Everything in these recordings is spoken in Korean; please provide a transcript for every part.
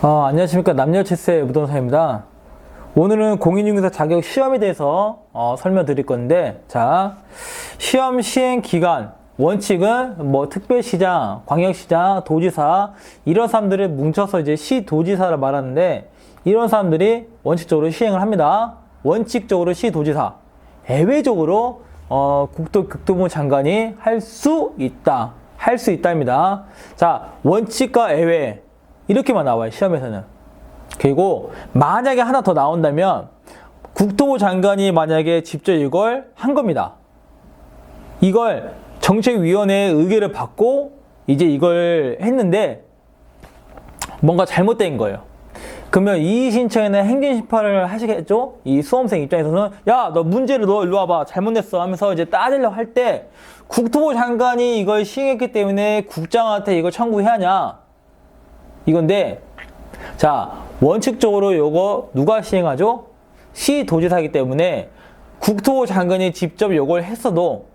어, 안녕하십니까 남녀칠세 부동산입니다. 오늘은 공인중개사 자격 시험에 대해서 어, 설명드릴 건데 자 시험 시행 기간 원칙은 뭐 특별시장, 광역시장, 도지사 이런 사람들을 뭉쳐서 이제 시도지사를 말하는데 이런 사람들이 원칙적으로 시행을 합니다. 원칙적으로 시도지사, 예외적으로 어, 국토교통부 장관이 할 수 있다. 할 수 있다입니다. 자, 원칙과 예외. 이렇게만 나와요, 시험에서는. 그리고 만약에 하나 더 나온다면 국토부 장관이 만약에 직접 이걸 한 겁니다. 이걸 정책위원회의 의결을 받고 이제 이걸 했는데 뭔가 잘못된 거예요. 그러면 이의 신청에는 행정심판을 하시겠죠? 이 수험생 입장에서는 야, 너 문제를 너 일로 와봐. 잘못 냈어 하면서 이제 따지려고 할 때 국토부 장관이 이걸 시행했기 때문에 국장한테 이걸 청구해야 하냐? 이건데 자, 원칙적으로 요거 누가 시행하죠? 시도지사이기 때문에 국토부 장관이 직접 요걸 했어도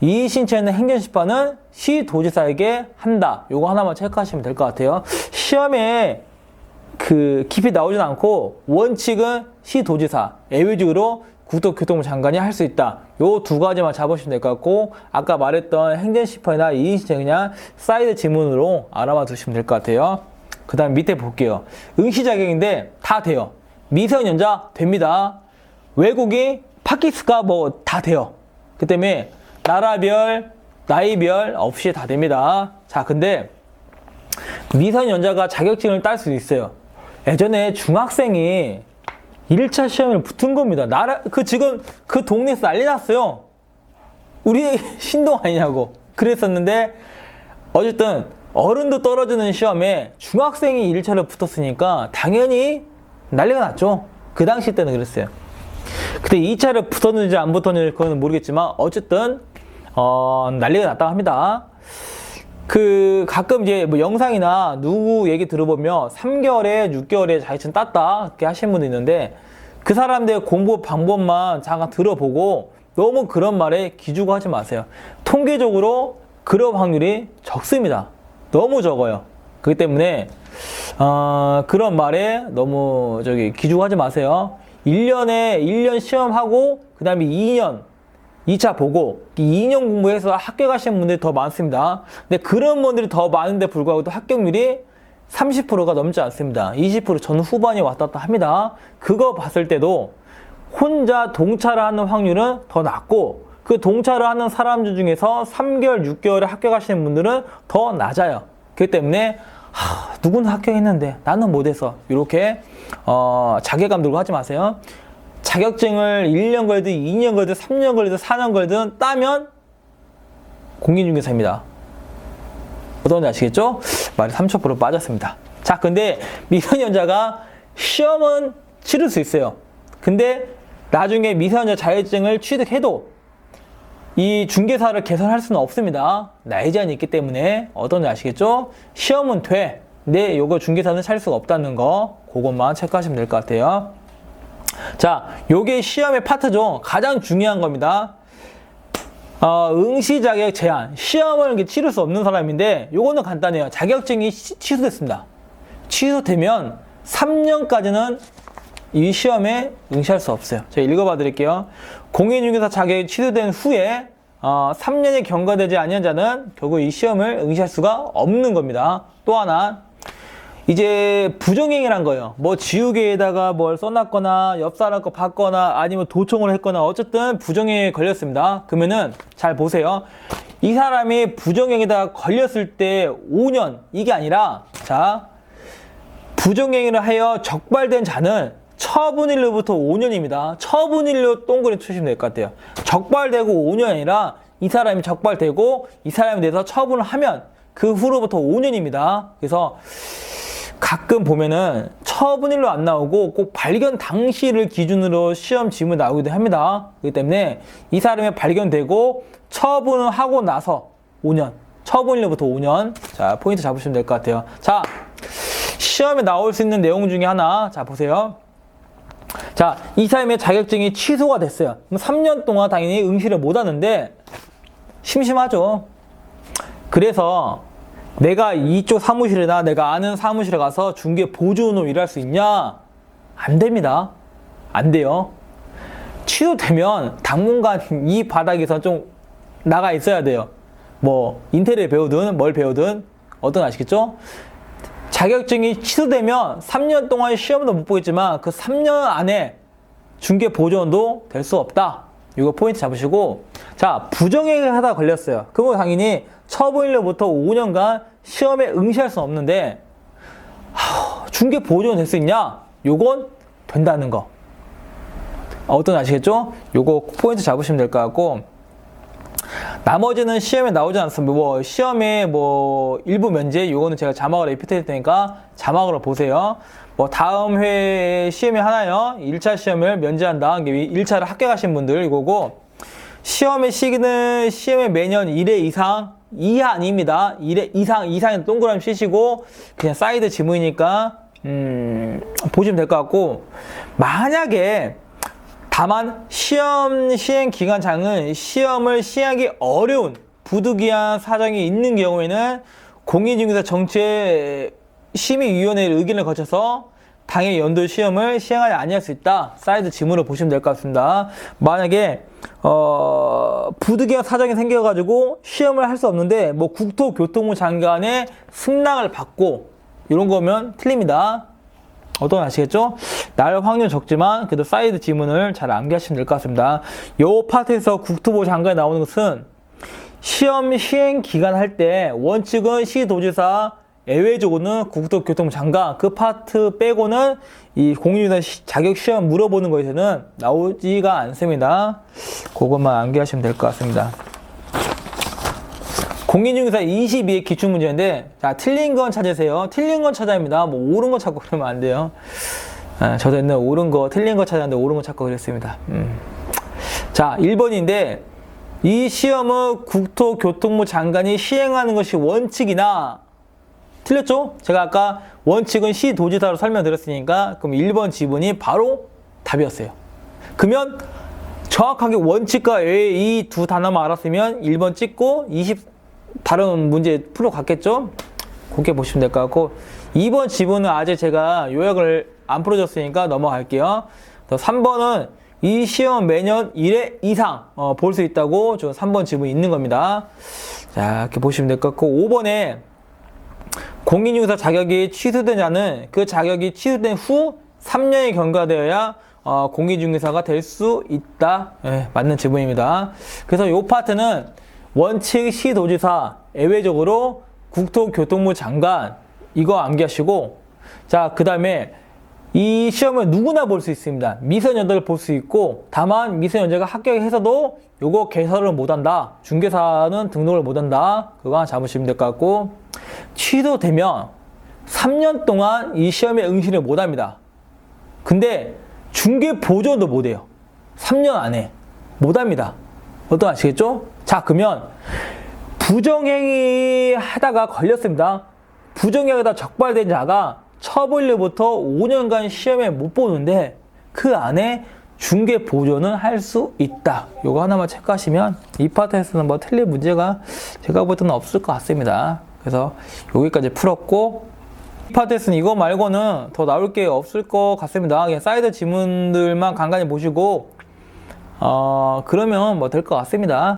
이의 신청에는 행정심판은 시도지사에게 한다. 요거 하나만 체크하시면 될 것 같아요. 시험에 그 깊이 나오진 않고 원칙은 시도지사, 예외적으로 국토교통부 장관이 할 수 있다. 요 두 가지만 잡으시면 될 것 같고 아까 말했던 행정심판이나 이의신청 그냥 사이드 지문으로 알아봐 두시면 될 것 같아요. 그 다음 밑에 볼게요. 응시 자격인데 다 돼요. 미성년자 됩니다. 외국인 파키스가 뭐 다 돼요. 그 때문에 나라별, 나이별 없이 다 됩니다. 자, 근데 미성년자가 자격증을 딸 수 있어요. 예전에 중학생이 1차 시험을 붙은 겁니다. 나라, 그 지금 그 동네에서 난리 났어요. 우리 신동 아니냐고. 그랬었는데, 어쨌든 어른도 떨어지는 시험에 중학생이 1차를 붙었으니까 당연히 난리가 났죠. 그 당시 때는 그랬어요. 그때 2차를 붙었는지 안 붙었는지 그건 모르겠지만 어쨌든 어, 난리가 났다고 합니다. 그 가끔 이제 뭐 영상이나 누구 얘기 들어보면 3개월에 6개월에 자격증 땄다 이렇게 하시는 분도 있는데 그 사람들의 공부 방법만 잠깐 들어보고 너무 그런 말에 기주고 하지 마세요. 통계적으로 그럴 확률이 적습니다. 너무 적어요. 그렇기 때문에 어, 그런 말에 너무 저기 기주하지 마세요. 1년에 1년 시험하고 그 다음에 2년 2차 보고 2년 공부해서 합격하시는 분들이 더 많습니다. 근데 그런 분들이 더 많은데 불구하고 합격률이 30%가 넘지 않습니다. 20% 전후반이 왔다 갔다 합니다. 그거 봤을 때도 혼자 동차를 하는 확률은 더 낮고 그 동차를 하는 사람 들 중에서 3개월, 6개월에 합격하시는 분들은 더 낮아요. 그렇기 때문에 하, 누구는 합격했는데 나는 못해서 이렇게 어, 자괴감 들고 하지 마세요. 자격증을 1년 걸든 2년 걸든 3년 걸든 4년 걸든 따면 공인중개사입니다. 어떤지 아시겠죠? 말이 3초% 빠졌습니다. 자, 근데 미성년자가 시험은 치를 수 있어요. 근데 나중에 미성년자 자격증을 취득해도 이 중개사를 개선할 수는 없습니다. 나이 제한이 있기 때문에 어떤지 아시겠죠? 시험은 돼. 근데 요거 중개사는 찰 수가 없다는 거 그것만 체크하시면 될 것 같아요. 자, 요게 시험의 파트죠. 가장 중요한 겁니다. 어, 응시 자격 제한. 시험을 치를 수 없는 사람인데 요거는 간단해요. 자격증이 시- 취소됐습니다. 취소되면 3년까지는 이 시험에 응시할 수 없어요. 제가 읽어봐 드릴게요. 공인중개사 자격이 취소된 후에 어, 3년이 경과되지 아니한 자는 결국 이 시험을 응시할 수가 없는 겁니다. 또 하나 이제 부정행위란 거예요. 뭐 지우개에다가 뭘 써놨거나 옆 사람 거 봤거나 아니면 도청을 했거나 어쨌든 부정행위에 걸렸습니다. 그러면은 잘 보세요. 이 사람이 부정행위에다 걸렸을 때 5년 이게 아니라 자 부정행위를 하여 적발된 자는 처분일로부터 5년입니다. 처분일로 동그랗게 치시면 될 것 같아요. 적발되고 5년이 아니라 이 사람이 적발되고 이 사람에 대해서 처분을 하면 그 후로부터 5년입니다. 그래서 가끔 보면은 처분일로 안 나오고 꼭 발견 당시를 기준으로 시험 지문이 나오기도 합니다. 그렇기 때문에 이 사람이 발견되고 처분을 하고 나서 5년, 처분일로부터 5년. 자, 포인트 잡으시면 될 것 같아요. 자, 시험에 나올 수 있는 내용 중에 하나. 자, 보세요. 자, 이 사람의 자격증이 취소가 됐어요. 그럼 3년 동안 당연히 응시를 못 하는데 심심하죠. 그래서 내가 이쪽 사무실이나 내가 아는 사무실에 가서 중개 보조원으로 일할 수 있냐? 안 됩니다. 안 돼요. 취소되면 당분간 이 바닥에서 좀 나가 있어야 돼요. 뭐 인테리어 배우든 뭘 배우든 어떤 아시겠죠? 자격증이 취소되면 3년 동안 시험도 못 보겠지만 그 3년 안에 중개 보조원도 될 수 없다. 이거 포인트 잡으시고 자 부정행위 하다 걸렸어요. 그러면 당연히 처분일로부터 5년간 시험에 응시할 수 없는데 하, 중개 보조원 될수 있냐? 요건 된다는 거. 어떤 아시겠죠? 요거 포인트 잡으시면 될 것 같고 나머지는 시험에 나오지 않습니다. 뭐 시험에 뭐 일부 면제 요거는 제가 자막으로 에피테일 테니까 자막으로 보세요. 뭐 다음 회 시험이 하나요. 1차 시험을 면제한다. 1차를 합격하신 분들 이거고 시험의 시기는 시험에 매년 1회 이상 이하 아닙니다. 1회 이상 이상은 동그라미 치시고 그냥 사이드 지문이니까 음, 보시면 될 것 같고 만약에 다만 시험 시행 기간장은 시험을 시행하기 어려운 부득이한 사정이 있는 경우에는 공인중개사 정책 심의위원회의 의견을 거쳐서 당해 연도 시험을 시행하지 아니할 수 있다. 사이드 지문으로 보시면 될 것 같습니다. 만약에 어, 부득이한 사정이 생겨가지고 시험을 할 수 없는데 뭐 국토교통부 장관의 승낙을 받고 이런 거면 틀립니다. 어떤 아시겠죠? 날 확률 적지만 그래도 사이드 지문을 잘 암기하시면 될 것 같습니다. 요 파트에서 국토부 장관이 나오는 것은 시험 시행 기간 할 때 원칙은 시도지사 예외적으로는 국토교통부 장관 그 파트 빼고는 이 시- 자격 시험 물어보는 것에서는 나오지가 않습니다. 그것만 암기하시면 될 것 같습니다. 공인중개사 22의 기출문제인데 자 틀린 건 찾으세요. 틀린 건 찾아야 합니다. 뭐 옳은 거 찾고 그러면 안 돼요. 아, 저도 옛날에 옳은 거 틀린 거 찾았는데 옳은 거 찾고 그랬습니다. 음. 자 1번인데 이 시험은 국토교통부 장관이 시행하는 것이 원칙이나 틀렸죠? 제가 아까 원칙은 시도지사로 설명드렸으니까 그럼 1번 지분이 바로 답이었어요. 그러면 정확하게 원칙과 이 두 단어만 알았으면 1번 찍고 20 다른 문제 풀어 갔겠죠? 그렇게 보시면 될 것 같고 2번 지분은 아직 제가 요약을 안 풀어줬으니까 넘어갈게요. 3번은 이 시험 매년 1회 이상 어, 볼 수 있다고 저 3번 지분이 있는 겁니다. 자 이렇게 보시면 될 것 같고 5번에 공인중개사 자격이 취소된 자는 그 자격이 취소된 후 3년이 경과되어야 어, 공인중개사가 될 수 있다. 예, 맞는 지분입니다. 그래서 이 파트는 원칙 시도지사 예외적으로 국토교통부 장관 이거 암기하시고 자 그 다음에 이 시험을 누구나 볼 수 있습니다. 미성년자를 볼 수 있고 다만 미성년자가 합격해서도 요거 개설을 못한다. 중개사는 등록을 못한다. 그거 하나 잡으시면 될 것 같고 취소되면 3년 동안 이 시험에 응시를 못합니다. 근데 중개 보조도 못해요. 3년 안에 못합니다. 어떤 아시겠죠? 자 그러면 부정행위 하다가 걸렸습니다. 부정행위하다 적발된 자가 처벌료부터 5년간 시험에 못 보는데 그 안에 중개 보조는 할 수 있다. 요거 하나만 체크하시면 이 파트에서는 뭐 틀린 문제가 제가 볼 때는 없을 것 같습니다. 그래서 여기까지 풀었고 이 파트에서는 이거 말고는 더 나올 게 없을 것 같습니다. 그냥 사이드 지문들만 간간히 보시고 어 그러면 뭐 될 것 같습니다.